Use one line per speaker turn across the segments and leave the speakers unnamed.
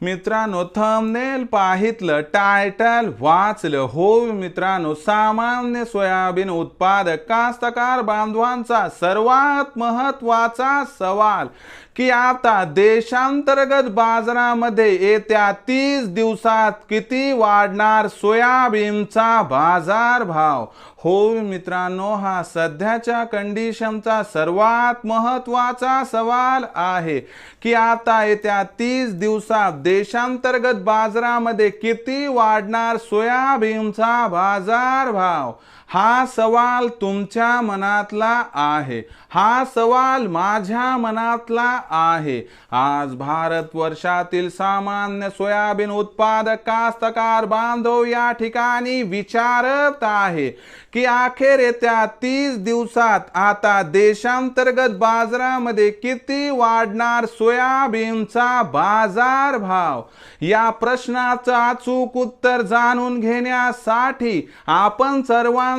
मित्रांनो thumbnail पाहितलं title वाचलं. हो मित्रांनो सामान्य सोयाबीन उत्पादक कास्तकार बांधवांचा सर्वात महत्त्वाचा सवाल की आता देशांतर्गत बाजारामध्ये येत्या तीस दिवसात किती वाढणार सोयाबीनचा बाजार भाव? हो मित्रांनो हा सध्याच्या कंडिशनचा सर्वात महत्त्वाचा सवाल आहे की आता येत्या तीस दिवसात देशांतर्गत बाजारामध्ये किती वाढणार सोयाबीनचा बाजार भाव हा सवाल तुमच्या मनातला आहे. हा सवाल माझ्या मनातला आहे. आज भारत वर्षातील सामान्य सोयाबीन उत्पादक कास्तकार बांधव या ठिकाणी विचारत आहे की अखेर येत्या तीस दिवसात आता देशांतर्गत बाजारामध्ये किती वाढणार सोयाबीनचा बाजार भाव? या प्रश्नाचं अचूक उत्तर जाणून घेण्यासाठी आपण सर्वांना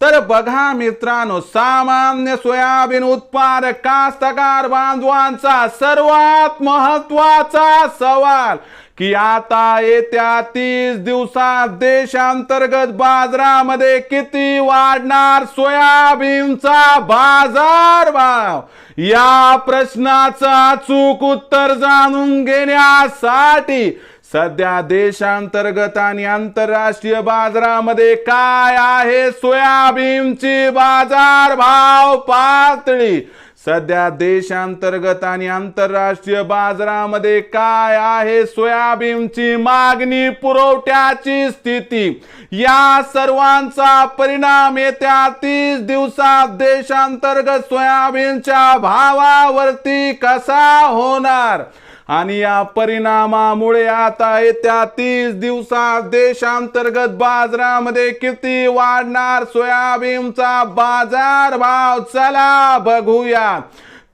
तर बघा मित्रांनो सामान्य सोयाबीन उत्पादक कास्तकार बांधवांचा सर्वात महत्त्वाचा सवाल की आता येत्या तीस दिवसात देशांतर्गत बाजारामध्ये किती वाढणार सोयाबीनचा बाजार भाव? या प्रश्नाचं अचूक उत्तर जाणून घेण्यासाठी सध्या देशांतर्गत आणि आंतरराष्ट्रीय बाजारामध्ये काय आहे? सोयाबीनची बाजार भाव पातळी. सध्या देशांतर्गत आणि आंतरराष्ट्रीय बाजारामध्ये काय आहे? सोयाबीनची मागणी पुरवठ्याची स्थिती. या सर्वांचा परिणाम येत्या तीस दिवसात देशांतर्गत सोयाबीनच्या भावावरती कसा होणार? आणि या परिणामामुळे आता येत्या तीस दिवसात देशांतर्गत बाजारामध्ये किती वाढणार सोयाबीनचा बाजार भाव? चला बघूया.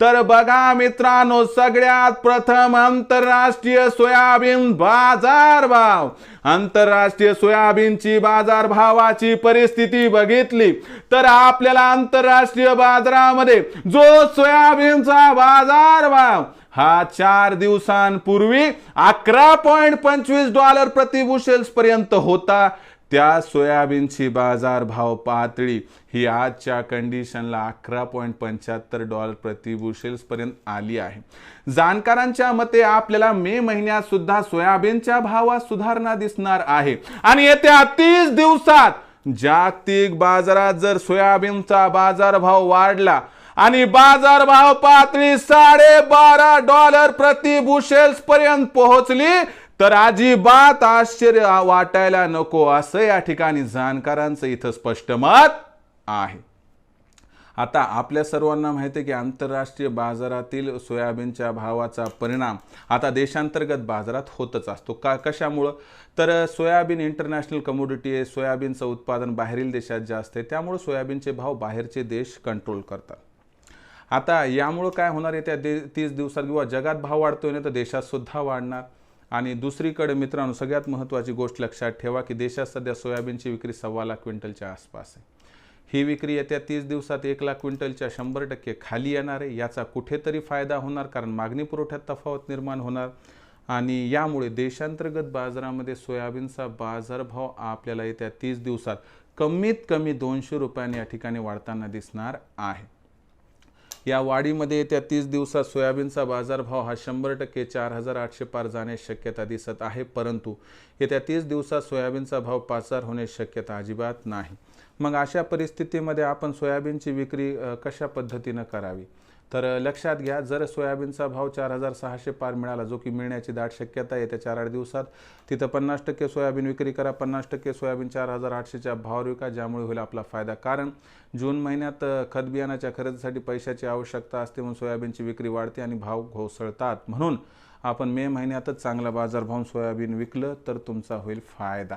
तर बघा मित्रांनो सगळ्यात प्रथम आंतरराष्ट्रीय सोयाबीन बाजार भाव. आंतरराष्ट्रीय सोयाबीनची बाजार भावाची परिस्थिती बघितली. तर आपल्याला आंतरराष्ट्रीय बाजारामध्ये जो सोयाबीनचा बाजार भाव हा चार दिवसांपूर्वी अकरा पॉइंट पंचवीस डॉलर प्रतिबुशेल्स पर्यंत होता. त्या सोयाबीनची बाजार भाव पातळी ही आजच्या कंडिशनला अकरा पॉईंट पंच्याहत्तर डॉलर प्रति पर्यंत आली आहे. जाणकारांच्या मते आपल्याला मे महिन्यात सुद्धा सोयाबीनच्या भावात सुधारणा दिसणार आहे. आणि येत्या तीस दिवसात जागतिक बाजारात जर सोयाबीनचा बाजारभाव वाढला आणि बाजार भाव पातळी साडेबारा डॉलर प्रति बुशेल्स पर्यंत पोहोचली. तर अजिबात आश्चर्य वाटायला नको असं या ठिकाणी जाणकारांचं इथं स्पष्ट मत आहे. आता आपल्या सर्वांना माहिती आहे की आंतरराष्ट्रीय बाजारातील सोयाबीनच्या भावाचा परिणाम आता देशांतर्गत बाजारात होतच असतो. का कशामुळं? तर सोयाबीन इंटरनॅशनल कमोडिटी आहे. सोयाबीनचं उत्पादन बाहेरील देशात जास्त आहे. त्यामुळं सोयाबीनचे भाव बाहेरचे देश कंट्रोल करतात. आता यामुळं काय होणार आहे त्या दे तीस दिवसात किंवा जगात भाव वाढतोय ना तर देशातसुद्धा वाढणार. आणि दुसरीकडे मित्रांनो सगळ्यात महत्त्वाची गोष्ट लक्षात ठेवा की देशात सध्या सोयाबीनची विक्री सव्वा लाख क्विंटलच्या आसपास आहे. ही विक्री येत्या तीस दिवसात एक लाख क्विंटलच्या शंभर टक्के खाली येणार आहे. याचा कुठेतरी फायदा होणार कारण मागणी पुरवठ्यात तफावत निर्माण होणार. आणि यामुळे देशांतर्गत बाजारामध्ये सोयाबीनचा बाजारभाव आपल्याला येत्या तीस दिवसात कमीत कमी दोनशे रुपयांनी या ठिकाणी वाढताना दिसणार आहे. या वाढीमध्ये येत्या तीस दिवसात सोयाबीनचा बाजारभाव हा शंभर टक्के चार हजार आठशे पार जाण्याची शक्यता दिसत आहे परंतु येत्या तीस दिवसात सोयाबीनचा भाव पाच हजार होण्याची शक्यता अजिबात नाही. मग अशा परिस्थितीमध्ये आपण सोयाबीनची विक्री कशा पद्धतीनं करावी? तर लक्षात घ्या जर सोयाबीनचा भाव चार हजार सहाशे पार मिळाला जो की मिळण्याची दाट शक्यता येत्या चार आठ दिवसात तिथं पन्नास टक्के सोयाबीन विक्री करा पन्नास टक्के सोयाबीन चार हजार आठशेच्या भावावर विका ज्यामुळे होईल आपला फायदा. कारण जून महिन्यात खत बियाणाच्या खरेदीसाठी पैशाची आवश्यकता असते म्हणून सोयाबीनची विक्री वाढते आणि भाव घोसळतात. म्हणून आपण मे महिन्यातच चांगला बाजारभाव सोयाबीन विकलं तर तुमचा होईल फायदा.